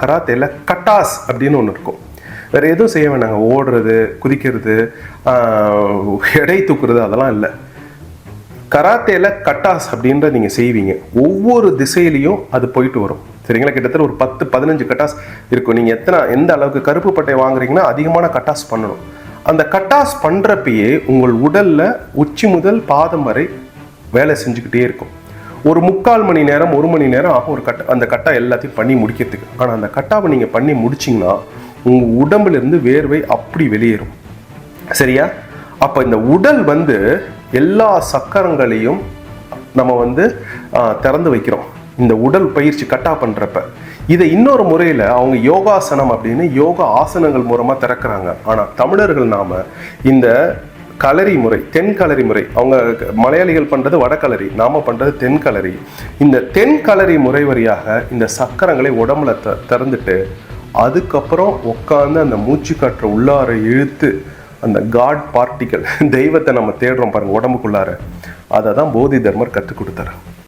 கராத்தேல கட்டாஸ் அப்படின்னு ஒன்று இருக்கும். வேற எதுவும் செய்ய வேணாங்க. ஓடுறது குதிக்கிறது எடை தூக்குறது அதெல்லாம் இல்லை. கராத்தேல கட்டாஸ் அப்படின்ற நீங்கள் செய்வீங்க. ஒவ்வொரு திசையிலையும் அது போயிட்டு வரும். சரிங்களா? கிட்டத்தட்ட ஒரு பத்து பதினஞ்சு கட்டாஸ் இருக்கும். நீங்கள் எத்தனை எந்த அளவுக்கு கருப்பு பட்டை வாங்குறீங்கன்னா அதிகமான கட்டாஸ் பண்ணணும். அந்த கட்டாஸ் பண்ணுறப்பயே உங்கள் உடலில் உச்சி முதல் பாதம் வரை வேலை செஞ்சுக்கிட்டே இருக்கும். ஒரு முக்கால் மணி நேரம் ஒரு மணி நேரம் ஆகும் ஒரு கட்ட அந்த கட்டா எல்லாத்தையும் பண்ணி முடிக்கிறதுக்கு. ஆனால் அந்த கட்டாவை நீங்கள் பண்ணி முடிச்சிங்கன்னா உங்கள் உடம்புலேருந்து வேர்வை அப்படி வெளியேறும். சரியா? அப்போ இந்த உடல் வந்து எல்லா சக்கரங்களையும் நம்ம வந்து திறந்து வைக்கிறோம். இந்த உடல் பயிற்சி கட்டா பண்ணுறப்ப இதை இன்னொரு முறையில் அவங்க யோகாசனம் அப்படின்னு யோகா ஆசனங்கள் மூலமாக திறக்கிறாங்க. ஆனால் தமிழர்கள் நாம் இந்த களரி முறை தென் களரி முறை. அவங்க மலையாளிகள் பண்ணுறது வடகளரி நாம் பண்ணுறது தென் களரி இந்த தென் களரி முறை வழியாக இந்த சக்கரங்களை உடம்புல த திறந்துட்டு அதுக்கப்புறம் உட்காந்து அந்த மூச்சு காற்றை உள்ளார இழுத்து அந்த காட் பார்ட்டிக்கல் தெய்வத்தை நம்ம தேடுறோம் பாருங்கள் உடம்புக்குள்ளார. அதை தான் போதி தர்மர் கற்றுக் கொடுத்தாரு.